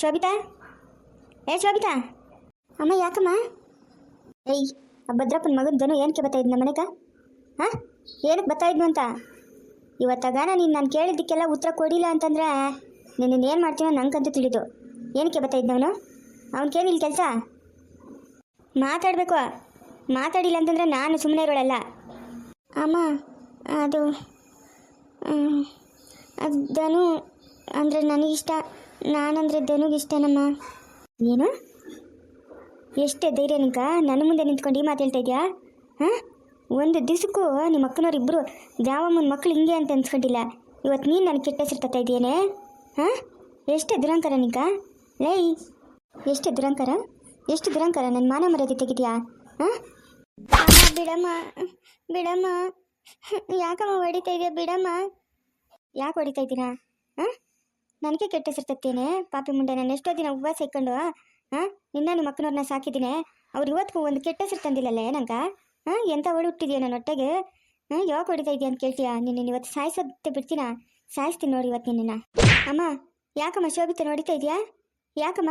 ಶೋಭಿತಾ? ಏ ಶೋಭಿತಾ? ಅಮ್ಮ ಯಾಕಮ್ಮ? ಏಯ್, ಆ ಭದ್ರಪ್ಪನ ಮಗನ ಜನ ಏನಕ್ಕೆ ಬರ್ತಾ ಇದ್ನ ಮನೆಗ? ಹಾಂ? ಏನಕ್ಕೆ ಬರ್ತಾ ಇದ್ನು ಅಂತ? ಇವತ್ತಾಗ ನೀನು ನಾನು ಕೇಳಿದ್ದಕ್ಕೆಲ್ಲ ಉತ್ತರ ಕೊಡಿಲ್ಲ ಅಂತಂದ್ರೆ ನಿನ್ನ ಏನು ಮಾಡ್ತೀನೋ ನಂಗಂತೂ ತಿಳಿದು. ಏನಕ್ಕೆ ಬರ್ತಾ ಇದ್ದವನು ಇಲ್ಲಿ ಕೆಲಸ? ಮಾತಾಡಬೇಕು. ಮಾತಾಡಿಲ್ಲ ಅಂತಂದ್ರೆ ನಾನು ಸುಮ್ಮನೆ ಇರೋಳಲ್ಲ. ಅಮ್ಮ, ಅದು ಅದು ಧನು ಅಂದರೆ ನನಗಿಷ್ಟ. ನಾನಂದರೆ ಧನುಗಿಷ್ಟನಮ್ಮ. ಏನು? ಎಷ್ಟೇ ಧೈರ್ಯ ನಿಂಕ, ನನ್ನ ಮುಂದೆ ನಿಂತ್ಕೊಂಡು ಈ ಮಾತೇಳ್ತಾ ಇದೆಯಾ? ಹಾಂ? ಒಂದು ದಿವಸಕ್ಕೂ ನಿಮ್ಮ ಅಕ್ಕನವರಿಬ್ಬರು ದ್ಯಾವಮ್ಮನ ಮಕ್ಳು ಹಿಂಗೆ ಅಂತ ಅನ್ಸ್ಕೊಂಡಿಲ್ಲ. ಇವತ್ತು ನೀನು ನನಗೆ ಕೆಟ್ಟ ಹೆಸರು ತತ್ತಾ ಇದೆಯೇನೆ ಹಾಂ? ಎಷ್ಟು ದುರಂಕಾರ ನಿಂಕ. ಲೈ ಎಷ್ಟು ದುರಂಕಾರ? ಎಷ್ಟು ದುರಂಕಾರ? ನನ್ನ ಮಾನ ಮರ್ಯಾದೆ ತೆಗಿದ್ಯಾ? ಹಾಂ? ಬಿಡಮ್ಮ ಬಿಡಮ್ಮ. ಯಾಕಮ್ಮ ಹೊಡಿತಾ ಇದೆಯಾ? ಬಿಡಮ್ಮ. ಯಾಕೆ ಹೊಡಿತಾ ಇದ್ದೀರಾ? ನನಗೆ ಕೆಟ್ಟ ಹೆಸರು ಪಾಪಿ ಮುಂಡೆ, ನಾನು ಎಷ್ಟೋ ದಿನ ಉಪವಾಸ ಇಕ್ಕೊಂಡು ಹಾಂ ನಿನ್ನ ನಿಮ್ಮ ಅಕ್ಕನವ್ರನ್ನ ಸಾಕಿದ್ದೀನಿ. ಅವ್ರು ಇವತ್ತಿಗೂ ಒಂದು ಕೆಟ್ಟ ಹೆಸರು ತಂದಿಲ್ಲಲ್ಲೇ ಏನಂಕ ಹಾಂ ಎಂಥ ಒಳ ಹುಟ್ಟಿದೆಯಾ ನನ್ನ ಹೊಟ್ಟೆಗೆ? ಹಾಂ ಯಾವಾಗ ಹೊಡಿತಾ ಇದೆಯಾ ಅಂತ ಕೇಳ್ತೀಯಾ? ನಿನ್ನ ಇವತ್ತು ಸಾಯಿಸೋತ್ತೆ ಬಿಡ್ತೀನ? ಸಾಯಿಸ್ತೀನಿ ನೋಡಿ ಇವತ್ತು ನಿನ್ನ ಅಮ್ಮ, ಯಾಕಮ್ಮ ಶೋಭಿತ ನೋಡಿತಾ ಇದೆಯಾ? ಯಾಕಮ್ಮ?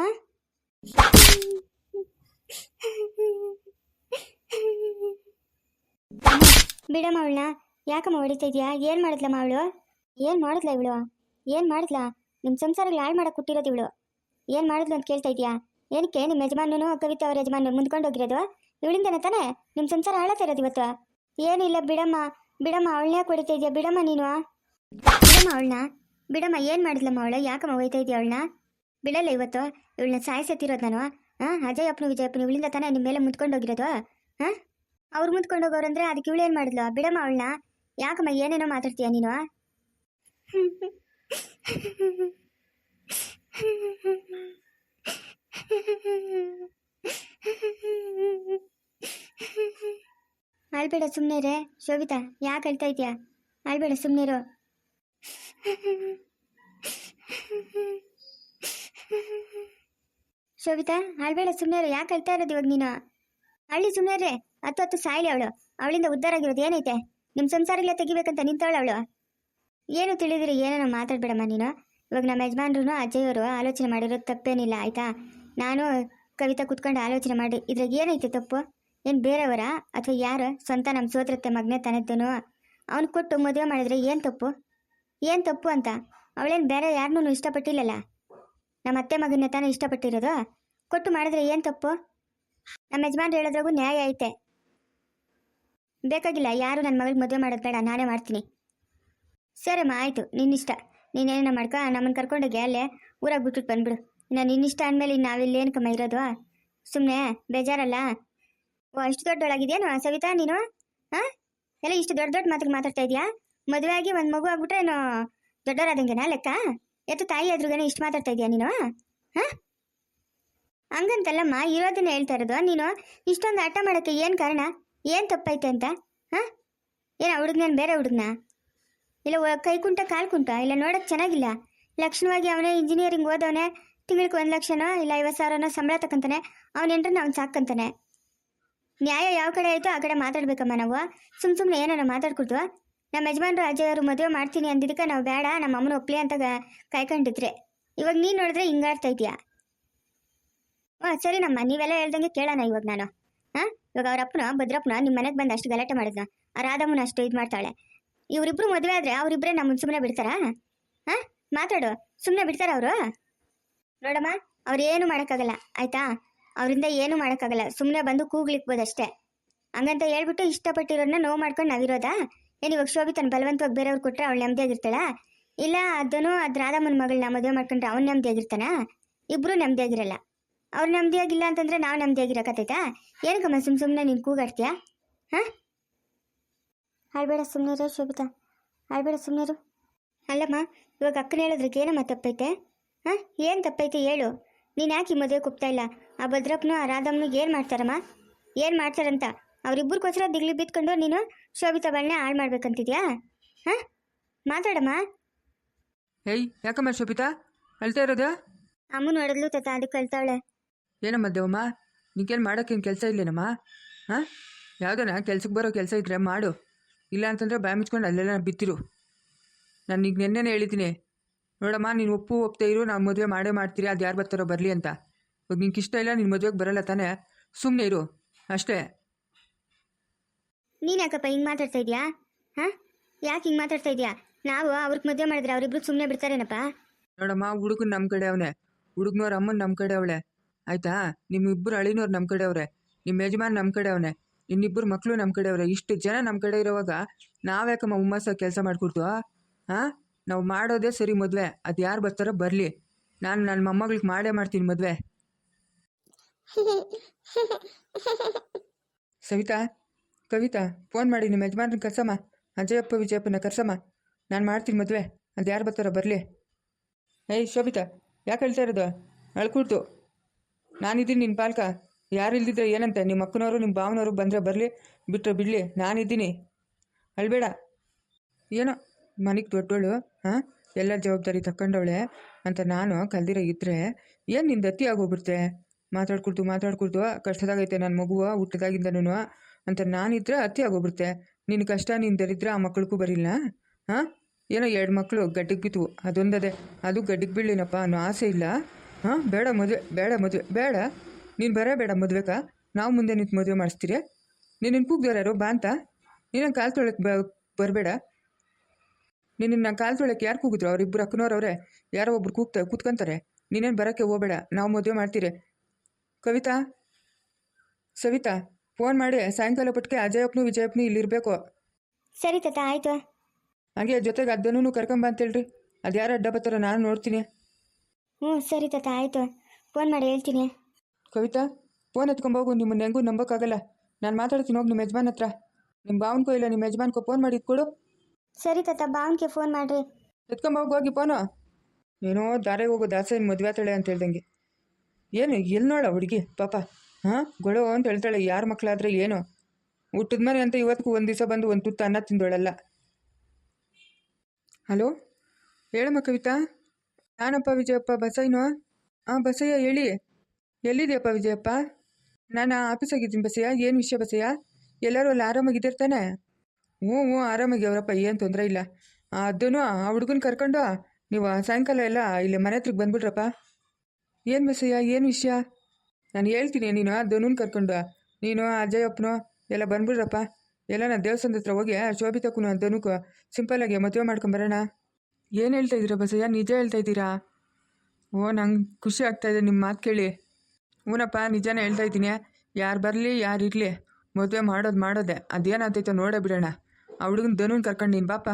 ಬಿಡಮ್ಮ ಅವಳನ್ನ. ಯಾಕಮ್ಮ ಹೊಡಿತಾ ಇದೆಯಾ? ಏನು ಮಾಡಿದ್ಲಮ್ಮ ಅವಳು? ಏನು ಮಾಡಿದ್ಲ ಇವಳು? ಏನು ಮಾಡಿದ್ಲ? ನಿಮ್ಮ ಸಂಸಾರಗಳು ಹಾಳು ಮಾಡಕ್ಕೆ ಕೊಟ್ಟಿರೋದು ಇವಳು. ಏನು ಮಾಡಿದ್ಲು ಅಂತ ಕೇಳ್ತಾ ಇದೆಯಾ ಏನಕ್ಕೆ? ನಿಮ್ಮ ಯಜಮಾನನು ಕವಿತಾ ಅವ್ರ ಯಜಮಾನ ಮುಂದ್ಕೊಂಡೋಗಿರೋದು ಇವಳಿಂದನೇ ತಾನೇ? ನಿಮ್ಮ ಸಂಸಾರ ಹಾಳತ್ತ ಇರೋದು ಇವತ್ತು? ಏನಿಲ್ಲ ಬಿಡಮ್ಮ ಬಿಡಮ್ಮ, ಅವಳನ್ನ ಕೊಡಿತಾ ಇದೆಯಾ ಬಿಡಮ್ಮ ನೀನು. ಬಿಡಮ್ಮ ಅವಳನ್ನ? ಬಿಡಮ್ಮ, ಏನು ಮಾಡಿದ್ಲಮ್ಮ ಅವಳು? ಯಾಕಮ್ಮ ಒಯ್ತಾ ಇದೆಯಾ ಅವಳನ್ನ? ಬಿಡಲ್ಲ ಇವತ್ತು. ಇವಳನ್ನ ಸಾಯಿಸತ್ತಿರೋದು ನಾನು. ಹಾಂ ಅಜಯ್ ಅಪ್ಪನು ವಿಜಯಪ್ಪನು ಇವಳಿಂದ ತಾನೇ ನಿಮ್ಮ ಮೇಲೆ ಮುಂದ್ಕೊಂಡೋಗಿರೋದು ಹಾಂ ಅವ್ರು ಅಂದರೆ ಅದಕ್ಕೆ ಇವಳು ಏನು ಮಾಡಿದ್ಲು? ಬಿಡಮ್ಮ ಅವಳನ್ನ? ಯಾಕಮ್ಮ ಏನೇನೋ ಮಾತಾಡ್ತೀಯ ನೀನು? ಆಳ್ಬೇಡ ಸುಮ್ಮನೆ ರೇ ಶೋಭಿತಾ, ಯಾಕೆ ಹೇಳ್ತಾ ಇದೆಯಾ? ಆಳ್ಬೇಡ ಸುಮ್ಮನೆ ಇರೋ. ಶೋಭಿತಾ ಆಳ್ಬೇಡ ಸುಮ್ಮನೆ ಇರೋ. ಯಾಕೆ ಹೇಳ್ತಾ ಇರೋದು ಇವಾಗ ನೀನು? ಹಳ್ಳಿ ಸುಮ್ಮನೆ ರೇ ಹತ್ತು ಹತ್ತು ಸಾಯ್ಲಿ ಅವಳು. ಅವಳಿಂದ ಉದ್ಧಾರ ಆಗಿರೋದು ಏನೈತೆ ನಿಮ್ಮ ಸಂಸಾರಗಳೇ ತೆಗಿಬೇಕಂತ ನಿಂತವಳು ಅವಳು. ಏನು ತಿಳಿದಿರಿ? ಏನೇನೋ ಮಾತಾಡ್ಬೇಡಮ್ಮ ನೀನು? ಇವಾಗ ನಮ್ಮ ಯಜಮಾನ್ರು ಅಜಯ್ ಅವರು ಆಲೋಚನೆ ಮಾಡಿರೋದು ತಪ್ಪೇನಿಲ್ಲ, ಆಯ್ತಾ? ನಾನು ಕವಿತಾ ಕುತ್ಕೊಂಡು ಆಲೋಚನೆ ಮಾಡಿ, ಇದ್ರಾಗ ಏನೈತೆ ತಪ್ಪು? ಏನು ಬೇರೆಯವರ? ಅಥವಾ ಯಾರು? ಸ್ವಂತ ನಮ್ಮ ಸೋತ್ರತ್ತೆ ಮಗನೇ ತನದ್ದನು? ಅವ್ನು ಕೊಟ್ಟು ಮದುವೆ ಮಾಡಿದ್ರೆ ಏನು ತಪ್ಪು? ಏನು ತಪ್ಪು ಅಂತ? ಅವಳೇನು ಬೇರೆ ಯಾರನ್ನೂ ಇಷ್ಟಪಟ್ಟಿಲ್ಲಲ್ಲ? ನಮ್ಮ ಅತ್ತೆ ಮಗನೇ ತಾನೇ ಇಷ್ಟಪಟ್ಟಿರೋದು? ಕೊಟ್ಟು ಮಾಡಿದ್ರೆ ಏನು ತಪ್ಪು? ನಮ್ಮ ಯಜಮಾನ್ರು ಹೇಳೋದ್ರಾಗೂ ನ್ಯಾಯ ಐತೆ. ಬೇಕಾಗಿಲ್ಲ, ಯಾರು ನನ್ನ ಮಗಳಿಗೆ ಮದುವೆ ಮಾಡೋದು ಬೇಡ, ನಾನೇ ಮಾಡ್ತೀನಿ. ಸರಮ್ಮ, ಆಯಿತು, ನಿನ್ನಿಷ್ಟ. ನೀನೇನ ಮಾಡ್ಕೊ ನಮ್ಮನ್ನು ಕರ್ಕೊಂಡೋಗಿ ಅಲ್ಲೇ ಊರಾಗ ಬಿಟ್ಬಿಟ್ಟು ಬಂದ್ಬಿಡು. ಇನ್ನು ನಿನ್ನಿಷ್ಟ ಅಂದಮೇಲೆ ಇನ್ನು ನಾವಿಲ್ಲಿ ಕಮ್ಮ ಇರೋದು? ಸುಮ್ಮನೆ ಬೇಜಾರಲ್ಲ? ಓ ಅಷ್ಟು ದೊಡ್ಡೊಳಗಿದೆಯೇನು, ಸವಿತಾ ನೀನು? ಹಾಂ ಎಲ್ಲ ಇಷ್ಟು ದೊಡ್ಡ ದೊಡ್ಡ ಮಾತಿಗೆ ಮಾತಾಡ್ತಾ ಇದೆಯಾ? ಮದುವೆ ಆಗಿ ಒಂದು ಮಗು ಆಗ್ಬಿಟ್ರೆ ಏನು ದೊಡ್ಡವರಾದಂಗೆನಾ ಲೆಕ್ಕ? ಎತ್ತು ತಾಯಿ ಎದುರುಗೇನೆ ಇಷ್ಟು ಮಾತಾಡ್ತಾ ಇದೆಯಾ ನೀನು? ಹಾಂ? ಹಂಗಂತಲ್ಲಮ್ಮ, ಇರೋದನ್ನ ಹೇಳ್ತಾ ಇರೋದು? ನೀನು ಇಷ್ಟೊಂದು ಆಟ ಮಾಡೋಕ್ಕೆ ಏನು ಕಾರಣ? ಏನು ತಪ್ಪೈತೆ ಅಂತ? ಹಾಂ? ಏನು ಹುಡುಗನೇನು ಬೇರೆ ಹುಡುಗನ? ಇಲ್ಲ ಕೈ ಕುಂಟ, ಕಾಲು ಕುಂಟ, ಇಲ್ಲ, ನೋಡೋಕೆ ಚೆನ್ನಾಗಿಲ್ಲ. ಲಕ್ಷಣವಾಗಿ ಅವನೇ ಇಂಜಿನಿಯರಿಂಗ್ ಓದವನೇ, ತಿಂಗಳಿಗೆ ಒಂದು ಲಕ್ಷನೋ, ಇಲ್ಲ ಐವತ್ತು ಸಾವಿರನೋ ಸಂಬಳ ತಕ್ಕಂತಾನೆ ಅವನೆಂಟ್ರನ್ನ ಅವ್ನು ಸಾಕಂತಾನೆ ನ್ಯಾಯ ಯಾವ ಕಡೆ ಆಯಿತು ಆ ಕಡೆ ಮಾತಾಡ್ಬೇಕಮ್ಮ ನಾವು. ಸುಮ್ಮ ಸುಮ್ಮನೆ ಏನೋ ಮಾತಾಡ್ಕೊಡ್ತು ನಮ್ಮ ಯಜಮಾನ್ರು ಅಜಯ್ ಮದುವೆ ಮಾಡ್ತೀನಿ ಅಂದಿದ್ದಕ್ಕೆ ನಾವು ಬೇಡ ನಮ್ಮ ಅಮ್ಮನ ಒಪ್ಲಿ ಅಂತ ಕಾಯ್ಕೊಂಡಿದ್ರೆ. ಇವಾಗ ನೀನು ನೋಡಿದ್ರೆ ಹಿಂಗಾಡ್ತಾ ಇದೀಯಾ? ಹಾಂ, ಸರಿನಮ್ಮ, ನೀವೆಲ್ಲ ಹೇಳ್ದಂಗೆ ಕೇಳೋಣ ಇವಾಗ ನಾನು. ಹಾಂ, ಇವಾಗ ಅವರಪ್ಪನ ಭದ್ರಪ್ಪನ ನಿಮ್ಮ ಮನೆಗೆ ಬಂದು ಅಷ್ಟು ಗಲಾಟೆ ಮಾಡಿದ್ನ. ಆ ರಾಧಮ್ಮನ ಅಷ್ಟು ಇದು ಮಾಡ್ತಾಳೆ. ಇವರಿಬ್ರು ಮದುವೆ ಆದ್ರೆ ಅವರಿಬ್ಬರೇ ನಮ್ಮ ಸುಮ್ಮನೆ ಬಿಡ್ತಾರಾ? ಹಾಂ? ಮಾತಾಡು. ಸುಮ್ಮನೆ ಬಿಡ್ತಾರ ಅವರು? ನೋಡಮ್ಮ, ಅವ್ರು ಏನು ಮಾಡೋಕ್ಕಾಗಲ್ಲ, ಆಯ್ತಾ? ಅವರಿಂದ ಏನು ಮಾಡೋಕ್ಕಾಗಲ್ಲ. ಸುಮ್ಮನೆ ಬಂದು ಕೂಗ್ಲಿಕ್ಬೋದಷ್ಟೇ ಹಂಗಂತ ಹೇಳ್ಬಿಟ್ಟು ಇಷ್ಟಪಟ್ಟಿರೋನ್ನ ನೋವು ಮಾಡ್ಕೊಂಡು ನಾವಿರೋದಾ ಏನು ಇವಾಗ ತನ್ನ ಬಲವಂತವಾಗಿ ಬೇರೆಯವ್ರು ಕೊಟ್ಟರೆ ಅವಳು ನೆಮ್ಮದಿಯಾಗಿರ್ತಾಳ ಇಲ್ಲ, ಅದನ್ನು ಅದು ರಾಧಮ್ಮನ ಮಗಳನ್ನ ಮದುವೆ ಮಾಡ್ಕೊಂಡ್ರೆ ಅವ್ನು ನೆಮ್ಮದಿಯಾಗಿರ್ತಾನ ಇಬ್ಬರು ನೆಮ್ಮದಿಯಾಗಿರಲ್ಲ ಅವ್ರು ನೆಮ್ಮದಿಯಾಗಿಲ್ಲ ಅಂತಂದ್ರೆ ನಾವು ನೆಮ್ಮದಿಯಾಗಿರಕತ್ತೈತಾ ಏನಕ್ಕಮ್ಮ ಸುಮ್ಮ ಸುಮ್ಮನೆ ನೀನು ಕೂಗಾಡ್ತೀಯಾ? ಹಾಂ? ಆಳ್ಬೇಡ ಸುಮ್ಮನೆ ಶೋಭಿತಾ. ಆಳ್ಬೇಡ ಸುಮ್ಮನೆ ಅಲ್ಲಮ್ಮ ಇವಾಗ ಅಕ್ಕನ ಹೇಳೋದ್ರಿಗೆ ಏನಮ್ಮ ತಪ್ಪೈತೆ? ಹಾಂ? ಏನು ತಪ್ಪೈತೆ ಹೇಳು. ನೀನು ಯಾಕೆ ಈ ಮದುವೆ ಒಪ್ತಾ ಇಲ್ಲ? ಆ ಭದ್ರಪ್ಪನು ಆ ರಾಧಮ್ಮನು ಏನು ಮಾಡ್ತಾರಮ್ಮ? ಏನು ಮಾಡ್ತಾರಂತ? ಅವರಿಬ್ಬರಿಗೋಸ್ಕರ ದಿಗ್ಲಿ ಬಿತ್ಕೊಂಡು ನೀನು ಶೋಭಿತಾ ಬಾಳೆ ಹಾಳು ಮಾಡ್ಬೇಕಂತಿದ್ಯಾ? ಹಾಂ? ಮಾತಾಡಮ್ಮ. ಹೇಯ್ ಯಾಕಮ್ಮ ಶೋಭಿತಾ? ಅಳ್ತಾ ಇರೋದು? ಅಮ್ಮ ನೋಡಿದ್ಲು ತಾತ ಅದಕ್ಕೆ ಅಳ್ತಾಳೆ ಏನಮ್ಮ ದೇವಮ್ಮ? ನಿಂಗೇನು ಮಾಡೋಕ್ಕೇನು ಕೆಲಸ ಇಲ್ಲೇನಮ್ಮ? ಹಾಂ? ಯಾವುದನ ಕೆಲ್ಸಕ್ಕೆ ಬರೋ ಕೆಲಸ ಇದ್ರೆ ಮಾಡು. ಇಲ್ಲ ಅಂತಂದರೆ ಬಾಯಿ ಮುಚ್ಕೊಂಡು ಅಲ್ಲೆಲ್ಲ ಬಿತ್ತಿರು. ನಾನು ಈಗ ನೆನ್ನೆನೇ ಹೇಳಿದ್ದೀನಿ ನೋಡಮ್ಮ ನೀನು ಒಪ್ಪು ಒಪ್ತಾ ಇರು ನಾವು ಮದುವೆ ಮಾಡೇ ಮಾಡ್ತೀರಿ ಅದು ಯಾರು ಬರ್ತಾರೋ ಬರಲಿ ಅಂತ. ಇವಾಗ ನಿಂಗೆ ಇಷ್ಟ ಇಲ್ಲ ನಿನ್ನ ಮದುವೆಗೆ ಬರಲ್ಲ ತಾನೆ ಸುಮ್ಮನೆ ಇರು ಅಷ್ಟೇ. ನೀನು ಯಾಕಪ್ಪ ಹಿಂಗೆ ಮಾತಾಡ್ತಾ ಇದೆಯಾ? ಹಾಂ? ಯಾಕೆ ಹಿಂಗೆ ಮಾತಾಡ್ತಾ ಇದೆಯಾ? ನಾವು ಅವ್ರಿಗೆ ಮದುವೆ ಮಾಡಿದ್ರೆ ಅವರಿಬ್ರು ಸುಮ್ಮನೆ ಬಿಡ್ತಾರೇನಪ್ಪ? ನೋಡಮ್ಮ ಹುಡುಗನ ನಮ್ಮ ಕಡೆ ಅವನೇ ಹುಡುಗನವ್ರ ಅಮ್ಮನ ನಮ್ಮ ಕಡೆ ಅವಳೆ. ಆಯಿತಾ? ನಿಮ್ಮಿಬ್ಬರು ಅಳಿನವ್ರು ನಮ್ಮ ಕಡೆ ಅವರೇ ನಿಮ್ಮ ಯಜಮಾನ್ ನಮ್ಮ ಕಡೆ ಅವನೇ. ನಿನ್ನಿಬ್ಬರು ಮಕ್ಕಳು ನಮ್ಮ ಕಡೆ ಅವರೆ ಇಷ್ಟು ಜನ ನಮ್ಮ ಕಡೆ ಇರೋವಾಗ ನಾವ್ಯಾಕಮ್ಮ ಹುಮ್ಮಸ ಕೆಲಸ ಮಾಡಿಕೊಡ್ತು ಹಾಂ ನಾವು ಮಾಡೋದೇ ಸರಿ ಮದುವೆ. ಅದು ಯಾರು ಬರ್ತಾರೋ ಬರಲಿ. ನಾನು ನನ್ನ ಮೊಮ್ಮಗಳಿಗೆ ಮಾಡೇ ಮಾಡ್ತೀನಿ ಮದುವೆ. ಸವಿತಾ, ಕವಿತಾ, ಫೋನ್ ಮಾಡಿ ನಿಮ್ಮ ಯಜಮಾನ್ರನ್ನ ಕರ್ಸಮ್ಮ. ಅಜಯಪ್ಪ ವಿಜಯಪ್ಪನ ಕರ್ಸಮ್ಮ. ನಾನು ಮಾಡ್ತೀನಿ ಮದುವೆ. ಅದು ಯಾರು ಬರ್ತಾರೋ ಬರಲಿ. ಏಯ್, ಶೋಭಿತಾ, ಯಾಕೆ ಹೇಳ್ತಾ ಇರೋದು? ಅಳ್ಕೂಡ್ತು ನಾನಿದ್ದೀನಿ ನಿನ್ನ ಪಾಲ್ಕ. ಯಾರು ಇಲ್ದಿದ್ರೆ ಏನಂತೆ? ನಿಮ್ಮ ಅಕ್ಕನವರು, ನಿಮ್ಮ ಭಾವನವರು ಬಂದರೆ ಬರಲಿ ಬಿಟ್ಟರೆ ಬಿಡಲಿ, ನಾನಿದ್ದೀನಿ. ಅಳ್ಬೇಡ. ಏನೋ ಮನೆಗೆ ದೊಡ್ಡವಳು ಹಾಂ? ಎಲ್ಲ ಜವಾಬ್ದಾರಿ ತಕ್ಕೊಂಡವಳೆ ಅಂತ ನಾನು ಕಲ್ದಿರೋ ಇದ್ದರೆ ಏನು ನಿಂದು ಅತಿ ಆಗೋಗ್ಬಿಡ್ತೆ? ಮಾತಾಡ್ಕೊಡ್ತು ಮಾತಾಡ್ಕೊಡ್ತು ಕಷ್ಟದಾಗೈತೆ ನನ್ನ ಮಗುವ ಹುಟ್ಟದಾಗಿಂದನೂ ಅಂತ ನಾನಿದ್ರೆ ಅತಿ ಆಗೋಗ್ಬಿಡ್ತೆ. ನಿನ್ನ ಕಷ್ಟ, ನೀನು ದರಿದ್ರೆ ಆ ಮಕ್ಕಳಿಗೂ ಬರಿಲ್ಲ ಹಾಂ? ಏನೋ ಎರಡು ಮಕ್ಕಳು ಗಡ್ಡಿಗೆ ಬಿತ್ತು ಅದೊಂದದೆ. ಅದು ಗಡ್ಡಿಗೆ ಬೀಳಲಿನಪ್ಪ ಅನ್ನೋ ಆಸೆ ಇಲ್ಲ. ಹಾಂ? ಬೇಡ ಮದುವೆ ಬೇಡ ಮದುವೆ, ಬೇಡ. ನೀನು ಬರಬೇಡ ಬೇಡ ಮದುವೆಗ ನಾವು ಮುಂದೆ ನಿಂತು ಮದುವೆ ಮಾಡಿಸ್ತೀರಿ. ನೀನು ಕೂಗ್ದಾರು ಬಾ ಅಂತ. ನೀನು ಕಾಲು ತೊಳಕ್ಕೆ ಬ ಬರಬೇಡ. ನಿನ್ನ ಕಾಲು ತೊಳಕ್ಕೆ ಯಾರು ಕೂಗಿದ್ರು? ಅವ್ರಿಬ್ಬರು ಅಕ್ಕನವ್ರವ್ರೆ ಯಾರೋ ಒಬ್ರು ಕೂಗ್ತ ಕೂತ್ಕೊಂತಾರೆ. ನೀನೇನು ಬರೋಕ್ಕೆ ಹೋಗಬೇಡ. ನಾವು ಮದುವೆ ಮಾಡ್ತೀರಿ. ಕವಿತಾ? ಸವಿತಾ ಫೋನ್ ಮಾಡಿ. ಸಾಯಂಕಾಲ ಪಟ್ಟಿಗೆ ಅಜಯಪ್ಪನು ವಿಜಯಪ್ಪನು ಇಲ್ಲಿರಬೇಕು. ಸರಿ ತಾತ ಆಯಿತು. ಹಾಗೆ ಜೊತೆಗೆ ಅದನ್ನು ಕರ್ಕೊಂಬ ಅಂತೇಳ್ರಿ. ಅದು ಯಾರು ಅಡ್ಡ ಬರ್ತಾರೋ ನಾನು ನೋಡ್ತೀನಿ. ಹ್ಞೂ ಸರಿ ತಾತ ಆಯಿತು. ಫೋನ್ ಮಾಡಿ ಹೇಳ್ತೀನಿ. ಕವಿತಾ ಫೋನ್ ಎತ್ಕೊಂಬೋಗು ನಿಮ್ಮನ್ನ ಹೆಂಗೂ ನಂಬೋಕ್ಕಾಗಲ್ಲ. ನಾನು ಮಾತಾಡ್ತೀನಿ ಹೋಗಿ ನಿಮ್ಮ ಯಜಮಾನ್ ಹತ್ರ. ನಿಮ್ಮ ಭಾವನ್ಕೋ ಇಲ್ಲ ನಿಮ್ಮ ಯಜಮಾನ್ಕೋ ಫೋನ್ ಮಾಡಿ ಕೊಡು. ಸರಿ ತಾತ ಭಾವನ್ಗೆ ಫೋನ್ ಮಾಡ್ರಿ. ಎತ್ಕೊಂಬೋಗಿ ಹೋಗಿ ಫೋನು ಏನೋ ದಾರೆಗೆ ಹೋಗೋ ದಾಸೇನು ಮದುವೆ ಆತಾಳೆ ಅಂತ ಹೇಳ್ದಂಗೆ. ಏನು ಎಲ್ಲಿ ನೋಡ ಹುಡುಗಿ ಪಾಪ. ಹಾಂ ಗೊಳೋ ಅಂತ ಹೇಳ್ತಾಳೆ ಯಾರ ಮಕ್ಕಳಾದ್ರೆ ಏನು? ಹುಟ್ಟಿದ ಮನೆ ಅಂತ ಇವತ್ತಿಗೂ ಒಂದು ದಿವಸ ಬಂದು ಒಂದು ತುತ್ತು ಅನ್ನ ತಿಂದೋಳಲ್ಲ. ಹಲೋ? ಹೇಳಮ್ಮ ಕವಿತಾ. ನಾನಪ್ಪ ವಿಜಯಪ್ಪ ಬಸಯ್ಯನೋ ಹಾಂ ಬಸಯ್ಯ ಹೇಳಿ. ಎಲ್ಲಿದೆಯಪ್ಪ ವಿಜಯಪ್ಪ? ನಾನು ಆಫೀಸಾಗಿದ್ದೀನಿ ಬಸಯ್ಯ ಏನು ವಿಷಯ ಬಸಯ್ಯ ಎಲ್ಲರೂ ಅಲ್ಲಿ ಆರಾಮಾಗಿದ್ದಿರ್ತಾನೆ ಹ್ಞೂ ಹ್ಞೂ, ಆರಾಮಾಗಿ ಅವರಪ್ಪ, ಏನು ತೊಂದರೆ ಇಲ್ಲ. ಅದನ್ನು ಆ ಹುಡುಗನ ಕರ್ಕೊಂಡು ನೀವು ಸಾಯಂಕಾಲ ಎಲ್ಲ ಇಲ್ಲಿ ಮನೆ ಹತ್ರಕ್ಕೆ ಬಂದ್ಬಿಟ್ರಪ್ಪ ಏನು ಬಸಯ್ಯ ಏನು ವಿಷಯ? ನಾನು ಹೇಳ್ತೀನಿ, ನೀನು ಧನುನ್ ಕರ್ಕೊಂಡು. ನೀನು ಅಜಯಪ್ಪನು ಎಲ್ಲ ಬಂದ್ಬಿಡ್ರಪ್ಪ. ಎಲ್ಲ ನಾನು ದೇವಸ್ಥಾನದ ಹತ್ರ ಹೋಗಿ ಶೋಭಿತಕ್ಕೂ ಧನುಕು ಸಿಂಪಲ್ಲಾಗಿ ಮದುವೆ ಮಾಡ್ಕೊಂಬರೋಣ ಏನು ಹೇಳ್ತಾ ಇದ್ದೀರಾ ಬಸಯ್ಯ ನಿಜ ಹೇಳ್ತಾ ಇದ್ದೀರಾ? ಓ, ನಂಗೆ ಖುಷಿ ಆಗ್ತಾಯಿದೆ ನಿಮ್ಮ ಮಾತು ಕೇಳಿ. ಹ್ಞೂನಪ್ಪ, ನಿಜಾನೇ ಹೇಳ್ತಾ ಇದ್ದೀನಿ. ಯಾರು ಬರಲಿ, ಯಾರು ಇರಲಿ, ಮದುವೆ ಮಾಡೋದು ಮಾಡೋದೆ. ಅದೇನಾಗ್ತೈತೋ ನೋಡೇ ಬಿಡೋಣ. ಆ ಹುಡುಗನ ಧನುನ್ ಕರ್ಕೊಂಡು ನೀನು ಬಾಪ.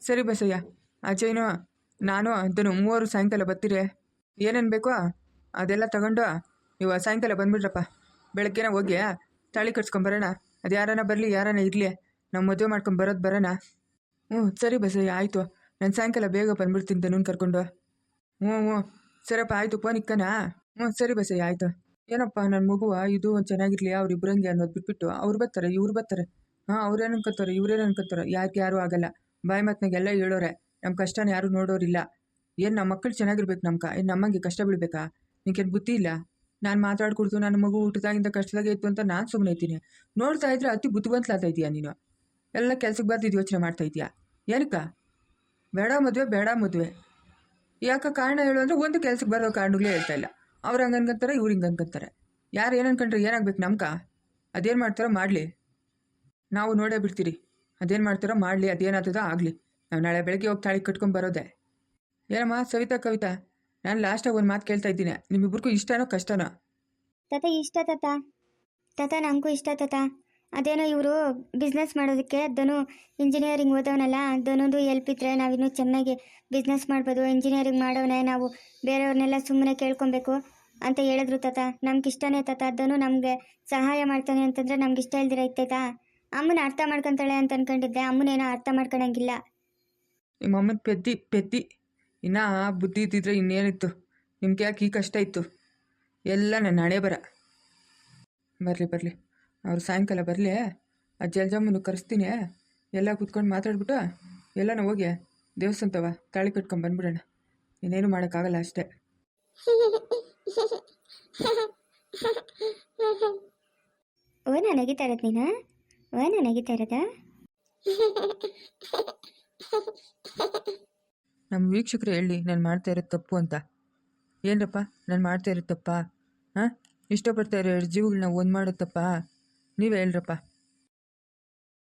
ಸರಿ ಬಸಯ್ಯ ಅಜಯ್ನು ನಾನು ಧನು ಮೂವರು ಸಾಯಂಕಾಲ ಬರ್ತೀರಿ. ಏನೇನು ಬೇಕೋ ಅದೆಲ್ಲ ತಗೊಂಡು ನೀವು ಸಾಯಂಕಾಲ ಬಂದ್ಬಿಡ್ರಪ್ಪ. ಬೆಳಗ್ಗೆನ ಹೋಗಿ ತಾಳಿ ಕಟ್ಸ್ಕೊಂಬರೋಣ ಅದು ಯಾರನ್ನ ಬರಲಿ ಯಾರನ್ನ ಇರಲಿ, ನಾವು ಮದುವೆ ಮಾಡ್ಕೊಂಡು ಬರೋದು ಬರೋಣ. ಹ್ಞೂ, ಸರಿ ಬಸಯ್ಯ, ಆಯಿತು. ನಾನು ಸಾಯಂಕಾಲ ಬೇಗ ಬಂದ್ಬಿಡ್ತೀನಿ ಧನುನ ಕರ್ಕೊಂಡು. ಹ್ಞೂ ಹ್ಞೂ. ಸರಪ್ಪ ಆಯಿತು, ಫೋನ್ ಇಕ್ಕನಾ? ಹ್ಞೂ ಸರಿ ಬಸಯ್ಯ, ಆಯಿತು. ಏನಪ್ಪ ನನ್ನ ಮಗುವ ಇದು ಚೆನ್ನಾಗಿರಲಿ ಅವ್ರು ಇಬ್ಬರಂಗೆ ಅನ್ನೋದು ಬಿಟ್ಬಿಟ್ಟು, ಅವ್ರು ಬರ್ತಾರೆ, ಇವ್ರು ಬರ್ತಾರೆ. ಹಾಂ ಅವ್ರೇನು ಅನ್ಕೋತಾರೆ ಇವ್ರೇನು ಅನ್ಕೋತಾರೆ ಯಾಕೆ ಯಾರೂ ಆಗಲ್ಲ. ಬಾಯಿ ಮಾತ್ನಾಗೆಲ್ಲ ಹೇಳೋರೆ ನಮ್ಮ ಕಷ್ಟನ ಯಾರೂ ನೋಡೋರಿಲ್ಲ. ಏನು ನಮ್ಮ ಮಕ್ಕಳು ಚೆನ್ನಾಗಿರ್ಬೇಕು ನಮ್ಕ ಏನು ನಮ್ಮಂಗೆ ಕಷ್ಟ ಬೀಳ್ಬೇಕಾ? ನಿಂಗೇನು ಬುದ್ಧಿ ಇಲ್ಲ? ನಾನು ಮಾತಾಡ್ಕೊಡ್ತು, ನನ್ನ ಮಗು ಊಟದಾಗಿಂದ ಕಷ್ಟದಾಗೆ ಇತ್ತು ಅಂತ ನಾನು ಸುಮ್ಮನೆ ಇದ್ದೀನಿ ನೋಡ್ತಾ ಇದ್ರೆ ಅತಿ ಬುದ್ಧಿವಂತಲಾಗ್ತಾ ಇದೀಯಾ ನೀನು? ಎಲ್ಲ ಕೆಲ್ಸಕ್ಕೆ ಇದು ಯೋಚನೆ ಮಾಡ್ತಾ ಇದೀಯಾ ಏನಕ್ಕ? ಬೇಡ ಮದುವೆ ಬೇಡ ಮದುವೆ. ಯಾಕೆ ಕಾರಣ ಹೇಳು ಅಂದರೆ ಒಂದು ಕೆಲ್ಸಕ್ಕೆ ಬರೋ ಕಾರಣಗಳೇ ಹೇಳ್ತಾ ಇಲ್ಲ. ಅವ್ರು ಹಂಗೆ ಅನ್ಕೊಂತಾರೆ, ಇವ್ರು ಹಿಂಗೆ ಅನ್ಕೊಂತಾರೆ. ಯಾರು ಏನು ಅನ್ಕೊಂಡ್ರೆ ಏನಾಗ್ಬೇಕು ನಮ್ಕ? ಅದೇನು ಮಾಡ್ತಾರೋ ಮಾಡಲಿ. ನಾವು ನೋಡೇ ಬಿಡ್ತೀರಿ. ಅದೇನು ಮಾಡ್ತಾರೋ ಮಾಡಲಿ ಅದೇನಾಗ್ತದೋ ಆಗಲಿ. ನಾವು ನಾಳೆ ಬೆಳಗ್ಗೆ ಹೋಗಿ ತಾಳಿ ಕಟ್ಕೊಂಡು ಬರೋದೆ. ಏನಮ್ಮ, ಸವಿತಾ, ಕವಿತಾ? ನಾನು ಲಾಸ್ಟಾಗಿ ಒಂದು ಮಾತು ಕೇಳ್ತಾ ಇದ್ದೀನಿ. ನಿಮ್ಮಿಬ್ಬರಿಗೂ ಇಷ್ಟನೋ ಕಷ್ಟನೋ? ತತ, ಇಷ್ಟ ತತ? ತತ ನನಗೂ ಇಷ್ಟ ತತ. ಅದೇನೋ ಇವರು ಬಿಸ್ನೆಸ್ ಮಾಡೋದಕ್ಕೆ ಅದನ್ನು ಇಂಜಿನಿಯರಿಂಗ್ ಓದೋನಲ್ಲ ಧನುದು ಹೆಲ್ಪ್ ಇದ್ರೆ ನಾವಿನ್ನೂ ಚೆನ್ನಾಗಿ ಬಿಸ್ನೆಸ್ ಮಾಡ್ಬೋದು. ಇಂಜಿನಿಯರಿಂಗ್ ಮಾಡೋನೆ ನಾವು ಬೇರೆಯವ್ರನ್ನೆಲ್ಲ ಸುಮ್ಮನೆ ಕೇಳ್ಕೊಬೇಕು. ಅಂತ ಹೇಳಿದ್ರು ತಾತ. ನಮ್ಗೆ ಇಷ್ಟನೇ ತಾತ. ಅದನ್ನು ನಮಗೆ ಸಹಾಯ ಮಾಡ್ತಾನೆ ಅಂತಂದ್ರೆ ನಮ್ಗಿಷ್ಟ ಇಷ್ಟ ಇಲ್ದಿರ ಇತ್ತೈತಾ? ಅಮ್ಮನ ಅರ್ಥ ಮಾಡ್ಕೊಂತಾಳೆ ಅಂತ ಅನ್ಕೊಂಡಿದ್ದೆ. ಅಮ್ಮನೇನೋ ಅರ್ಥ ಮಾಡ್ಕೊಳಂಗಿಲ್ಲ. ನಿಮ್ಮ ಅಮ್ಮನ ಪೆದ್ದಿ ಪೆದ್ದಿ. ಇನ್ನ ಬುದ್ಧಿ ಇದ್ದಿದ್ರೆ ಇನ್ನೇನಿತ್ತು? ನಿಮ್ಗೆ ಯಾಕೆ ಈ ಕಷ್ಟ ಇತ್ತು? ಎಲ್ಲ ನನ್ನ ಹಣೆ ಬರ. ಬರಲಿ ಬರಲಿ. ಅವ್ರು ಸಾಯಂಕಾಲ ಬರಲಿ? ಆ ಜಲ್ಜಮ್ಮನ ಕರೆಸ್ತೀನಿ. ಎಲ್ಲ ಕೂತ್ಕೊಂಡು ಮಾತಾಡ್ಬಿಟ್ಟು ಎಲ್ಲನ ಹೋಗಿ ದೇವಸ್ಥಾನದವ ತಾಳಿ ಕಟ್ಕೊಂಡು ಬಂದ್ಬಿಡೋಣ. ಇನ್ನೇನು ಮಾಡೋಕ್ಕಾಗಲ್ಲ ಅಷ್ಟೇ. ಓ ನಗಿತಾ ಇರೋದು ನೀನಾ? ಓ ನಗಿತಾ ಇರೋದಾ? ನಮ್ಮ ವೀಕ್ಷಕರು ಹೇಳಿ, ನಾನು ಮಾಡ್ತಾ ಇರೋದು ತಪ್ಪು ಅಂತ. ಏನ್ರಪ್ಪ, ನಾನು ಮಾಡ್ತಾ ಇರೋದು ತಪ್ಪಾ? ಹಾಂ? ಇಷ್ಟಪಡ್ತಾ ಇರೋ ಜೀವಗಳನ್ನ ಒಂದು ಮಾಡೋದು ತಪ್ಪಾ? ನೀವೇ ಹೇಳ್ರಪ್ಪ.